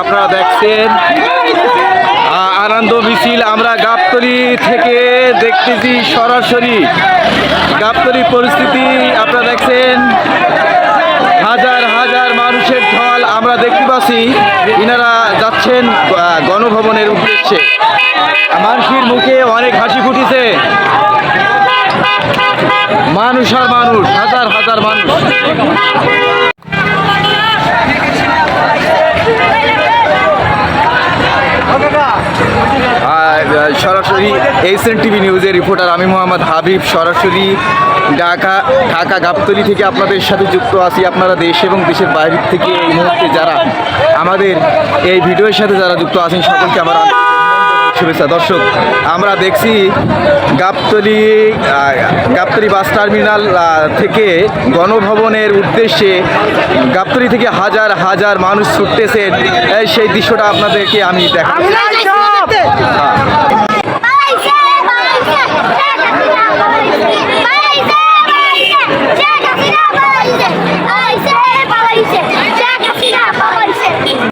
আপনারা দেখছেন আনন্দ মিছিল আমরা গাবতলি থেকে দেখতেছি সরাসরি। গাবতলি পরিস্থিতি, আপনারা দেখছেন, হাজার হাজার মানুষের ঢল আমরা দেখতে পাচ্ছি। ইনারা যাচ্ছেন গণভবনের মুখে অনেক হাসি ফুটেছে। মানুষ আর মানুষ, হাজার হাজার মানুষ। সরাসরি এইচএন টিভি নিউজের রিপোর্টার আমি মোহাম্মদ হাবিব, সরাসরি ঢাকা ঢাকা গাবতলি থেকে আপনাদের সাথে যুক্ত আছি আপনারা দেশ এবং দেশের বাইরের থেকে এই মুহূর্তে যারা আমাদের এই ভিডিওর সাথে যারা যুক্ত আছেন, সকলকে আমার শুভেচ্ছা। দর্শক আমরা দেখছি গাবতলি গাবতলি বাস টার্মিনাল থেকে গণভবনের উদ্দেশ্যে গাবতলি থেকে হাজার হাজার মানুষ ছুটতেছেন সেই দৃশ্যটা আপনাদেরকে আমি দেখা